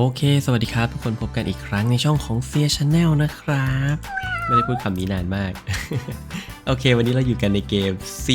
โอเค สวัสดีครับ ทุกคนพบกันอีกครั้งในช่องของเซียชาแนลนะครับ ไม่ได้พูดคำนี้นานมาก โอเค วันนี้เราอยู่กันในเกม C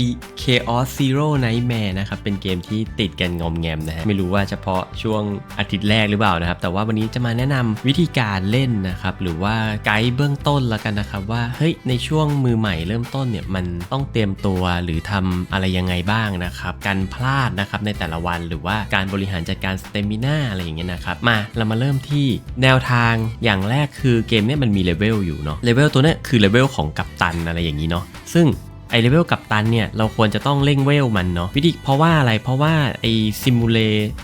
Chaos Zero Nightmare นะครับ เป็นเกมที่ติดกันงอมแงมนะฮะ ไม่รู้ว่าเฉพาะช่วงอาทิตย์แรกหรือเปล่านะครับ แต่ว่าวันนี้จะมาแนะนำวิธีการเล่นนะครับ หรือว่าไกด์เบื้องต้นละกันนะครับ ว่าเฮ้ยในช่วงมือใหม่เริ่มต้นเนี่ยมันต้องเตรียมตัวหรือทำอะไรยังไงบ้างนะครับ การพลาดนะครับในแต่ละวันหรือว่าการบริหารจัดการสเตมิน่าอะไรอย่างเงี้ยนะครับ มาเรามาเริ่มที่แนวทางอย่างแรกคือเกมเนี่ยมันมีเลเวลอยู่เนาะ เลเวลตัวเนี้ยคือเลเวลของกัปตันอะไรอย่างนี้เนาะ ซึ่งไอเลเวลกับตันเนี่ยเราควรจะต้องเร่งเวลมันเนาะวิธีเพราะว่าอะไรเพราะว่าไอซิมูเล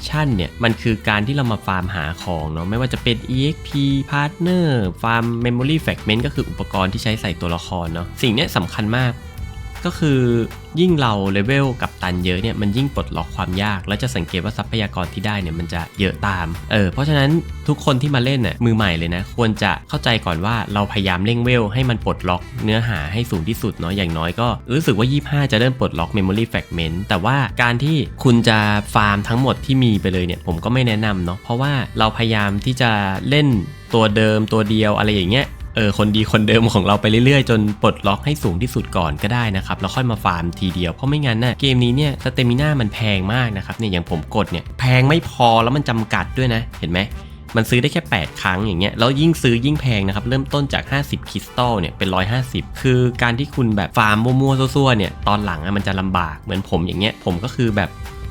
ชันเนี่ยมันคือการที่เรามาฟาร์มหาของเนาะไม่ว่าจะเป็น exp partner ฟาร์ม memory fragment ก็คืออุปกรณ์ที่ใช้ใส่ตัวละครเนาะสิ่งนี้สำคัญมาก ก็คือยิ่งเราเลเวลกับ ตันเยอะเนี่ยมันยิ่งปลดล็อกความยาก แล้วจะสังเกตว่าทรัพยากรที่ได้เนี่ยมันจะเยอะตาม เออเพราะฉะนั้นทุกคนที่มาเล่นน่ะมือใหม่เลยนะ ควรจะเข้าใจก่อนว่าเราพยายามเร่งเวลให้มันปลดล็อกเนื้อหาให้สูงที่สุดเนาะอย่างน้อยก็ รู้สึกว่า 25 จะเริ่มปลดล็อก Memory Fragment แต่ว่าการที่คุณจะฟาร์มทั้งหมดที่มีไปเลยเนี่ยผมก็ไม่แนะนำเนาะเพราะว่าเราพยายามที่จะเล่นตัวเดิมตัวเดียวอะไรอย่างเงี้ย ออคนดีคนเดิมของเราไปเรื่อยๆ จนปลดล็อกให้สูงที่สุดก่อนก็ได้นะครับแล้วค่อยมาฟาร์มทีเดียวเพราะไม่งั้นนะ่ะเกมนี้เนี่ยสเตมิน่ามันแพงมากนะครับเนี่ยอย่างผมกดเนี่ยแพงไม่พอแล้วมันจำกัดด้วยนะเห็นไหมมันซื้อได้แค่ 8 ครั้งอย่างเงี้ยแล้วยิ่งซื้อยิ่งแพงนะครับ เริ่มต้นจาก 50 คริสตัลเนี่ยเป็น 150 คือการที่คุณแบบฟาร์มมั่วๆซั่วๆเนี่ยตอนหลังอะมันจะลำบากเหมือนผมอย่างเงี้ยผมก็คือแบบ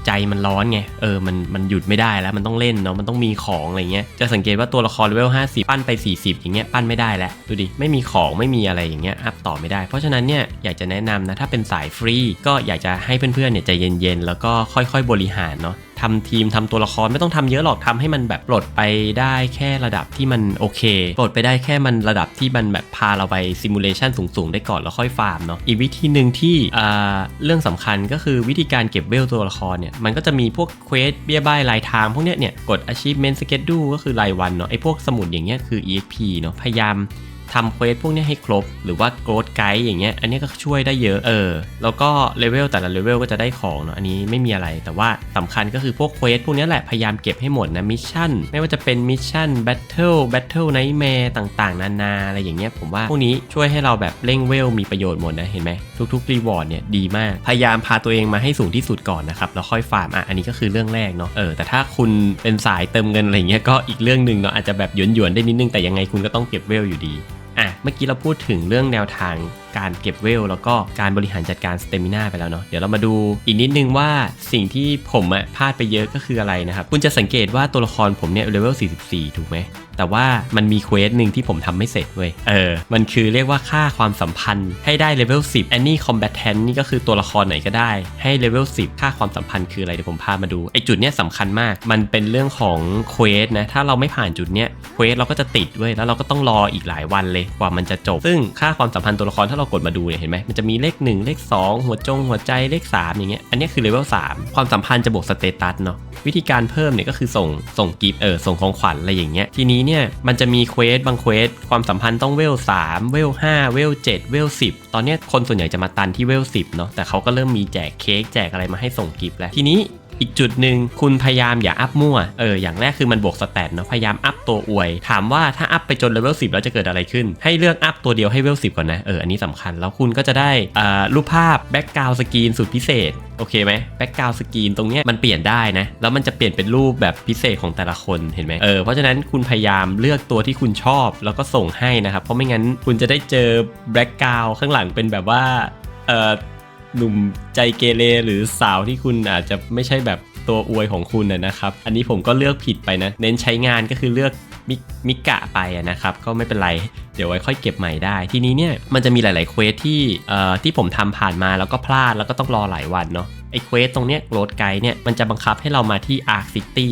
ใจมันร้อนไง เออ มัน มันหยุดไม่ได้แล้ว มันต้องเล่นเนาะ มันต้องมีของอะไรเงี้ย จะสังเกตว่าตัวละครเลเวล50 ปั้นไป 40 อย่างเงี้ย ปั้นไม่ได้แล้ว ดูดิ ไม่มีของ ไม่มีอะไรอย่างเงี้ย อัพต่อไม่ได้ เพราะฉะนั้นเนี่ย อยากจะแนะนำนะ ถ้าเป็นสายฟรี ก็อยากจะให้เพื่อนๆ เนี่ยใจเย็นๆ แล้วก็ค่อยๆ บริหารเนาะ ทำทีมทำตัวละครไม่ต้องทำเยอะหรอกทำให้มันแบบปลดไปได้แค่ระดับที่มันโอเคปลดไปได้แค่มันระดับที่มันแบบพาเราไปซิมูเลชันสูงๆ ได้ก่อนแล้วค่อยฟาร์มเนาะอีกวิธีหนึ่งที่เรื่องสำคัญก็คือวิธีการเก็บเวลตัวละครเนี่ยมันก็จะมีพวกเควสเบี้ยบ้ายรายทางพวกเนี้ยเนี่ยกด achievement schedule ก็คือรายวันเนาะไอ้พวกสมุดอย่างเงี้ยคือ exp เนาะพยายาม ทำเควสพวกนี้ให้ครบ หรือว่าโกรดไกด์อย่างเงี้ยอันนี้ก็ช่วยได้เยอะเออ แล้วก็เลเวลแต่ละเลเวลก็จะได้ของเนาะอันนี้ไม่มีอะไรแต่ว่าสำคัญก็คือพวกเควสพวกนี้แหละพยายามเก็บให้หมดนะมิชชั่นไม่ว่าจะเป็นมิชชั่นแบทเทิลแบทเทิลไนท์แมร์ต่างๆ นานาอะไรอย่างเงี้ยผมว่าพวกนี้ช่วยให้เราแบบเร่งเวลมีประโยชน์หมดนะเห็นไหมทุกๆรีวอร์ดเนี่ยดีมากพยายามพาตัวเองมาให้สูงที่สุดก่อนนะครับแล้วค่อยฟาร์มอะอันนี้ก็คือเรื่องแรกเนาะเออแต่ถ้าคุณเป็นสายเติมเงินอะไรเงี้ยก็อีกเรื่องหนึ่งเนาะอาจจะแบบหยวนๆได้นิดนึงแต่ยังไงคุณก็ต้องเก็บเวลอยู่ดี อะเมื่อกี้เราพูดถึงเรื่องแนวทาง การเก็บเวล แล้วก็การบริหารจัดการสเตมิน่าไปแล้วเนาะเดี๋ยวเรามาดูอีกนิดนึงว่าสิ่งที่ผมอะพลาดไปเยอะก็คืออะไรนะครับ คุณจะสังเกตว่าตัวละครผมเนี่ยเลเวล 44 ถูกไหมแต่ว่ามันมีเควสหนึ่งที่ผมทำไม่เสร็จเว้ย เออ มันคือเรียกว่าค่าความสัมพันธ์ให้ได้เลเวล10 Any Combatant นี่ก็คือตัวละครไหนก็ได้ ให้เลเวล10 ค่าความสัมพันธ์คืออะไรเดี๋ยวผมพามาดู ไอจุดเนี้ยสำคัญมาก มันเป็นเรื่องของเควสนะ ถ้าเราไม่ผ่านจุดเนี้ย เควสเราก็จะติดเว้ย แล้วเราก็ต้องรออีกหลายวันเลยกว่ามันจะจบ ซึ่งค่าความสัมพันธ์ตัวละครถ้าเรากดมาดูเนี่ยเห็นไหมมันจะมีเลข 1 เลข 2 หัวจงหัวใจเลข 3 อย่างเงี้ยอันนี้คือเลเวล3ความสัมพันธ์จะบวกสเตตัสเนาะวิธีการเพิ่มเนี่ยก็คือส่งส่งกิฟต์เออส่งของขวัญอะไรอย่างเงี้ยทีนี้เนี่ยมันจะมีเควสบางเควสความสัมพันธ์ต้องเวล3เวล5เวล7เวล10 ตอนเนี้ยคนส่วนใหญ่จะมาตันที่เวล10เนาะแต่เขาก็เริ่มมีแจกเค้กแจกอะไรมาให้ส่งกิฟต์แล้วทีนี้ อีกจุดหนึ่งคุณพยายามอย่าอัพมั่ว เออ อย่างแรกคือมันบวกสแตทเนาะ พยายามอัพตัวอวย ถามว่าถ้าอัพไปจนเลเวล10แล้วจะเกิดอะไรขึ้น ให้เลือกอัพตัวเดียวให้เลเวล10ก่อนนะ เออ อันนี้สำคัญ แล้วคุณก็จะได้อ่ารูปภาพแบ็กกราวสกรีนสุดพิเศษ โอเคไหมแบ็กกราวสกรีนตรงเนี้ยมันเปลี่ยนได้นะ แล้วมันจะเปลี่ยนเป็นรูปแบบพิเศษของแต่ละคนเห็นไหมเออ เพราะฉะนั้นคุณพยายามเลือกตัวที่คุณชอบ แล้วก็ส่งให้นะครับ เพราะไม่งั้นคุณจะได้เจอแบ็กกราวข้างหลังเป็นแบบว่า เออ หนุ่มใจเกเรหรือสาวที่คุณอาจจะไม่ใช่แบบตัวอวยของคุณนะครับ อันนี้ผมก็เลือกผิดไปนะ เน้นใช้งานก็คือเลือกมิมิกะไปนะครับ ก็ไม่เป็นไร เดี๋ยวไว้ค่อยเก็บใหม่ได้ ทีนี้เนี่ยมันจะมีหลาย ๆ เควสที่เอ่อที่ผมทำผ่านมาแล้วก็พลาดแล้วก็ต้องรอหลายวันเนาะไอเควสตรงเนี้ยโรดไกด์เนี่ยมันจะบังคับให้เรามาที่ Arc City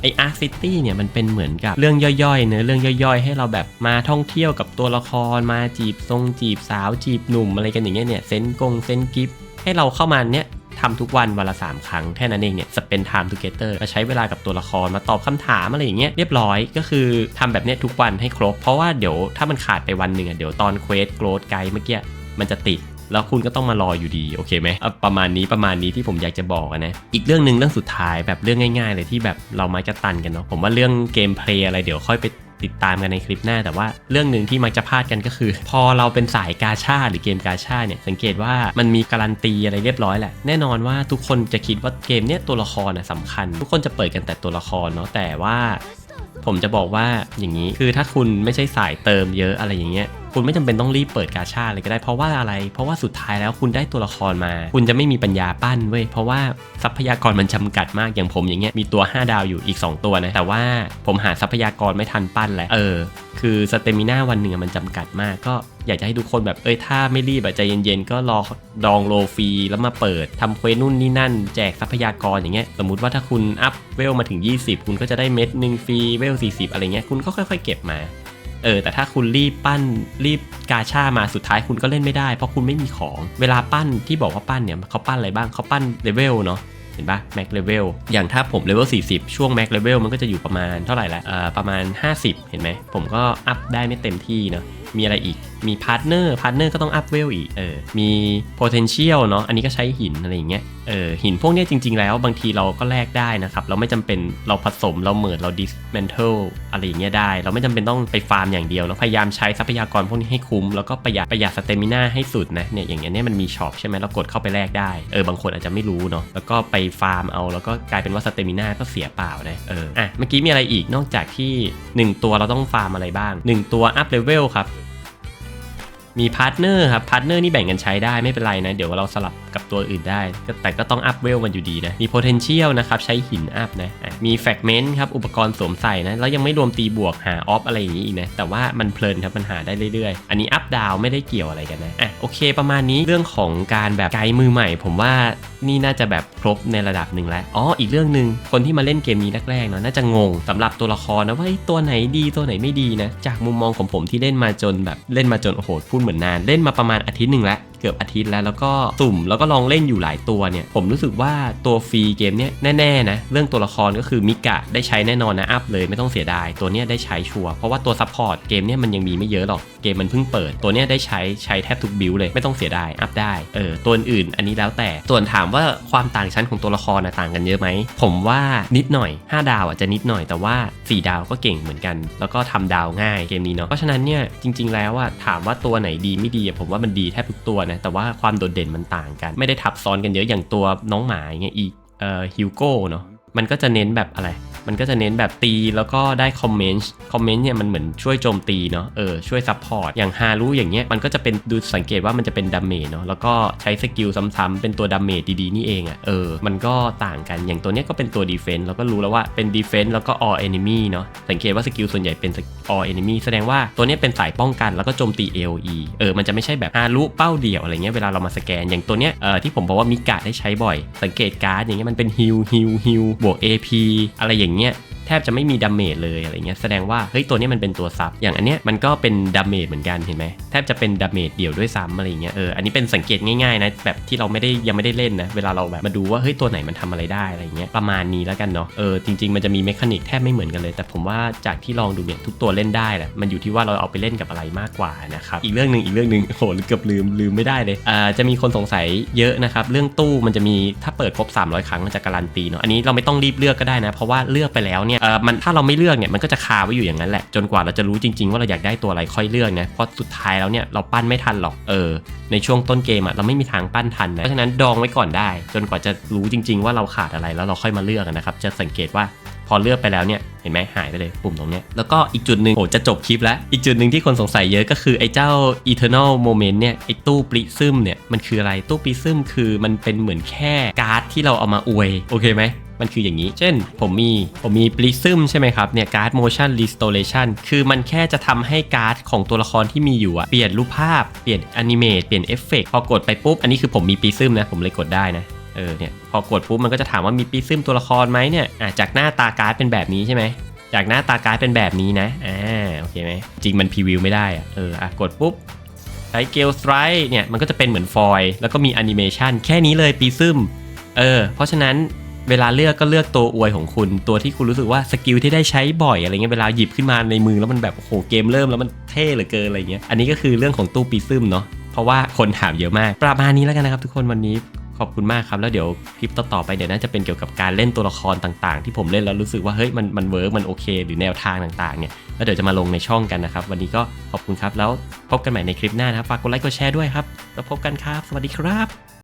ไออาร์ซิตี้เนี่ยมันเป็นเหมือนกับเรื่องย่อยๆเนื้อะเรื่องย่อยๆ ให้เราแบบมาท่องเที่ยวกับตัวละครมาจีบทรงจีบสาวจีบหนุ่มอะไรกันอย่างเงี้ยเนี่ยเซนกงเซนกิฟให้เราเข้ามาเนี่ยทำทุกวันวันละ 3 ครั้งแค่นั้นเองเนี่ย spend time together มาใช้เวลากับตัวละครมาตอบคำถามอะไรอย่างเงี้ยเรียบร้อยก็คือทำแบบเนี้ยทุกวันให้ครบ เพราะว่าเดี๋ยวถ้ามันขาดไปวันหนึ่งอะเดี๋ยวตอนเควสโกรดไกด์เมื่อกี้มันจะติด แล้วคุณก็ต้องมารออยู่ดีโอเคไหมประมาณนี้ประมาณนี้ที่ผมอยากจะบอกนะอีกเรื่องหนึ่งเรื่องสุดท้ายแบบเรื่องง่ายๆ เลยที่แบบเรามักจะตันกันเนาะผมว่าเรื่องเกมเพลย์อะไรเดี๋ยวค่อยไปติดตามกันในคลิปหน้า แต่ว่าเรื่องหนึ่งที่มักจะพลาดกันก็คือ พอเราเป็นสายกาชาหรือเกมกาชาเนี่ยสังเกตว่ามันมีการันตีอะไรเรียบร้อยแหละแน่นอนว่าทุกคนจะคิดว่าเกมเนี้ยตัวละครนะสำคัญ ทุกคนจะเปิดกันแต่ตัวละครเนาะแต่ว่าผมจะบอกว่าอย่างนี้คือถ้าคุณไม่ใช่สายเติมเยอะอะไรอย่างเงี้ย คุณไม่จำเป็นต้องรีบเปิดกาชาเลยก็ได้เพราะว่าอะไร เพราะว่าสุดท้ายแล้วคุณได้ตัวละครมา คุณจะไม่มีปัญญาปั้นเว้ยเพราะว่าทรัพยากรมันจำกัดมากอย่างผมอย่างเงี้ยมีตัว 5 ดาวอยู่อีก 2 ตัวนะแต่ว่าผมหาทรัพยากรไม่ทันปั้นแหล้วเออ คือสเตมิน่าวันหนึ่งมันจำกัดมากก็อยากจะให้ทุกคนแบบเอ้ยถ้าไม่รีบแบบใจเย็นๆ ก็รอดองโลฟรีแล้วมาเปิดทำเควสนู่นนี่นั่น แจกทรัพยากรอย่างเงี้ยสมมุติว่าถ้าคุณอัพเวลมาถึง 20 คุณก็จะได้เม็ดหนึ่งฟรีเวล40 อะไรเงี้ยคุณก็ค่อยๆ เก็บมา เออแต่ถ้าคุณรีบปั้นรีบกาชามาสุดท้ายคุณก็เล่นไม่ได้ เพราะคุณไม่มีของเวลาปั้นที่บอกว่าปั้นเนี่ยเขาปั้นอะไรบ้างเขาปั้นเลเวลเนาะเห็นปะแม็กเลเวลอย่างถ้าผมเลเวล40 ช่วงแม็กเลเวลมันก็จะอยู่ประมาณเท่าไหร่ละเอ่อประมาณ 50 เห็นไหมผมก็อัพได้ไม่เต็มที่เนาะมีอะไรอีก มีพาร์ทเนอร์พาร์ทเนอร์ก็ต้องอัพเวลอีก เออ มี potential เนาะ อันนี้ก็ใช้หินอะไรอย่างเงี้ย เออ หินพวกนี้จริง ๆ แล้วบางทีเราก็แลกได้นะครับ เราไม่จำเป็นเราผสมเราเหมิดเรา dismantle อะไรอย่างเงี้ยได้ เราไม่จำเป็นต้องไปฟาร์มอย่างเดียวเราพยายามใช้ทรัพยากรพวกนี้ให้คุ้ม แล้วก็ประหยัดประหยัดสเตมิน่าให้สุดนะ เนี่ยอย่างเงี้ยเนี่ยมันมีช็อปใช่ไหมเรากดเข้าไปแลกได้ เออ บางคนอาจจะไม่รู้เนาะ แล้วก็ไปฟาร์มเอา แล้วก็กลายเป็นว่าสเตมิน่าก็เสียเปล่านะ เออ อะ เมื่อกี้มีอะไรอีกนอกจากที่ 1 ตัวเราต้องฟาร์มอะไรบ้าง 1 ตัวอัพเลเวลครับ มีพาร์ทเนอร์ครับพาร์ทเนอร์นี่แบ่งกันใช้ได้ไม่เป็นไรนะ เดี๋ยวเราสลับกับตัวอื่นได้ แต่ก็ต้องอัพเวลมันอยู่ดีนะ มี potential นะครับ ใช้หินอัพนะ มี fragment ครับ อุปกรณ์สวมใส่นะ แล้วยังไม่รวมตีบวกหาออฟอะไรอย่างนี้อีกนะ แต่ว่ามันเพลินครับ มันหาได้เรื่อยๆ อันนี้อัพดาวไม่ได้เกี่ยวอะไรกันนะ อะโอเค ประมาณนี้เรื่องของการแบบไกด์มือใหม่ ผมว่านี่น่าจะแบบครบในระดับหนึ่งแล้ว อ๋อ อีกเรื่องหนึ่งคนที่มาเล่นเกมนี้แรกๆเนาะน่าจะงงสำหรับตัวละครนะว่าตัวไหนดีตัวไหนไม่ดีนะ จากมุมมองของผมที่เล่นมาจนแบบเล่นมาจนโอ้โหพูดเหมือนนานเล่นมาประมาณอาทิตย์หนึ่งแล้ว เกือบอาทิตย์แล้วแล้วก็สุ่มแล้วก็ลองเล่นอยู่หลายตัวเนี่ย ผมรู้สึกว่าตัวฟรีเกมเนี้ยแน่ๆนะเรื่องตัวละครก็คือมิกะได้ใช้แน่นอนนะอัพเลยไม่ต้องเสียดายตัวเนี้ยได้ใช้ชัวร์เพราะว่าตัวซัพพอร์ตเกมเนี้ยมันยังมีไม่เยอะหรอกเกมมันเพิ่งเปิด ตัวเนี้ยได้ใช้ใช้แทบทุกบิลเลยไม่ต้องเสียดายอัพได้เออตัวอื่นอันนี้แล้วแต่ส่วนถามว่าความต่างชั้นของตัวละครนะต่างกันเยอะไหมผมว่านิดหน่อย 5 ดาวอาจจะนิดหน่อยแต่ว่า 4 ดาวก็เก่งเหมือนกัน แล้วก็ทำดาวง่ายเกมนี้เนาะเพราะฉะนั้นเนี่ยจริง ๆ แล้วอะถามว่าตัวไหนดีไม่ดีผมว่ามันดีแทบทุกตัวนะแต่ว่าความโดดเด่นมันต่างกัน ไม่ได้ทับซ้อนกันเยอะอย่างตัวน้องหมาอย่างเงี้ยอีเอ่อฮิวโก้เนาะมันก็จะเน้นแบบอะไร มันก็จะเน้นแบบตีแล้วก็ได้คอมเมนต์ คอมเมนต์เนี่ยมันเหมือนช่วยโจมตีเนาะ เออ ช่วยซัพพอร์ต อย่างฮารุอย่างเงี้ย มันก็จะเป็นดูสังเกตว่ามันจะเป็นดาเมจเนาะ แล้วก็ใช้สกิลซ้ำๆเป็นตัวดาเมจดีๆ นี่เองอะ่ะ เออ มันก็ต่างกัน อย่างตัวเนี้ยก็เป็นตัวดีเฟนต์เราก็รู้แล้วว่าเป็นดีเฟนต์แล้วก็ all enemy เนาะ สังเกตว่าสกิลส่วนใหญ่เป็น all enemy แสดงว่าตัวเนี้ยเป็นสายป้องกันแล้วก็โจมตี AOE เออ มันจะไม่ใช่แบบฮารุเป้าเดี่ยวอะไรเงี้ย เวลาเรามาสแกน อย่างตัวเนี้ย เออที่ผมบอกว่ามิกะได้ใช้บ่อย สังเกตการ์ดอย่างเงี้ยมันเป็นฮิลฮิลฮิลบวก AP อะไรอย่างเงี้ยแทบจะไม่มีดาเมจเลยอะไรเงี้ยแสดงว่าเฮ้ยตัวนี้มันเป็นตัวซับอย่างอันเนี้ยมันก็เป็นดาเมจเหมือนกันเห็นไหมแทบจะเป็นดาเมจเดี่ยวด้วยซ้ำอะไรเงี้ยเอออันนี้เป็นสังเกตง่ายๆนะแบบที่เราไม่ได้ยังไม่ได้เล่นนะเวลาเราแบบมาดูว่าเฮ้ยตัวไหนมันทำอะไรได้อะไรเงี้ยประมาณนี้แล้วกันเนาะเออจริงๆมันจะมีเมคานิกแทบไม่เหมือนกันเลย แต่ผมว่าจากที่ลองดูเนี่ยทุกตัวเล่นได้แหละมันอยู่ที่ว่าเราเอาไปเล่นกับอะไรมากกว่านะครับอีกเรื่องหนึ่งอีกเรื่องหนึ่งโหเกือบลืมลืมไม่ได้เลยอ่าจะมีคนสงสัยเยอะนะครับเรื่องตู้มันจะมีถ้าเปิดครบ 300 ครั้งมันจะการันตีเนาะอันนี้เราไม่ต้องรีบเลือกก็ได้นะเพราะว่าเลือกไปแล้วเนี่ยเออมันถ้าเราไม่เลือกเนี่ยมันก็จะคาไว้อยู่อย่างนั้นแหละ จนกว่าเราจะรู้จริง ๆ ว่าเราอยากได้ตัวอะไรค่อยเลือกนะเพราะสุดท้ายแล้วเนี่ยเราปั้นไม่ทันหรอกเออในช่วงต้นเกมอะเราไม่มีทางปั้นทันนะเพราะฉะนั้นดองไว้ก่อนได้ จนกว่าจะรู้จริง ๆ ว่าเราขาดอะไรแล้วเราค่อยมาเลือกนะครับจะสังเกตว่าพอเลือกไปแล้วเนี่ยเห็นไหมหายไปเลยปุ่มตรงเนี้ยแล้วก็อีกจุดหนึ่งโหจะจบคลิปแล้ว อีกจุดหนึ่งที่คนสงสัยเยอะก็คือไอ้เจ้า eternal moment เนี่ยไอ้ตู้ปริซึมเนี่ยมันคืออะไรตู้ปริซึมคือมันเป็นเหมือนแค่การ์ดที่เราเอามาอวยโอเคไหม มันคืออย่างนี้ เช่น ผมมีผมมี Prism ใช่ไหมครับเนี่ยการ์ด motion restoration คือมันแค่จะทำให้การ์ดของตัวละครที่มีอยู่อะเปลี่ยนรูปภาพเปลี่ยนแอนิเมตเปลี่ยนเอฟเฟกพอกดไปปุ๊บ อันนี้คือผมมี Prism นะ ผมเลยกดได้นะเออเนี่ยพอกดปุ๊บมันก็จะถามว่ามี Prism ตัวละครไหมเนี่ยอะจากหน้าตาการ์ดเป็นแบบนี้ใช่ไหมจากหน้าตาการ์ดเป็นแบบนี้นะอ่าโอเคไหมจริงมันพรีวิวไม่ได้อะเอออะกดปุ๊บใช้เกลสไตร์เนี่ยมันก็จะเป็นเหมือนฟอยล์แล้วก็มีแอนิเมชันแค่นี้เลยปีซึมเออเพราะฉะนั้น เวลาเลือกก็เลือกตัวอวยของคุณ ตัวที่คุณรู้สึกว่าสกิลที่ได้ใช้บ่อยอะไรเงี้ยเวลาหยิบขึ้นมาในมือแล้วมันแบบโอ้โหเกมเริ่มแล้วมันเท่เหลือเกินอะไรเงี้ยอันนี้ก็คือเรื่องของตู้ปีซึมเนาะเพราะว่าคนถามเยอะมากประมาณนี้แล้วกันนะครับทุกคนวันนี้ขอบคุณมากครับ แล้วเดี๋ยวคลิปต่อๆไปเดี๋ยวน่าจะเป็นเกี่ยวกับการเล่นตัวละครต่างๆ ที่ผมเล่นแล้วรู้สึกว่าเฮ้ยมันมันเวิร์กมันโอเค หรือแนวทางต่างๆเนี่ยแล้วเดี๋ยวจะมาลงในช่องกันนะครับ วันนี้ก็ขอบคุณครับแล้วพบกันใหม่ในคลิปหน้านะครับฝากกดไลค์กดแชร์ด้วยครับแล้วพบกันครับ สวัสดีครับ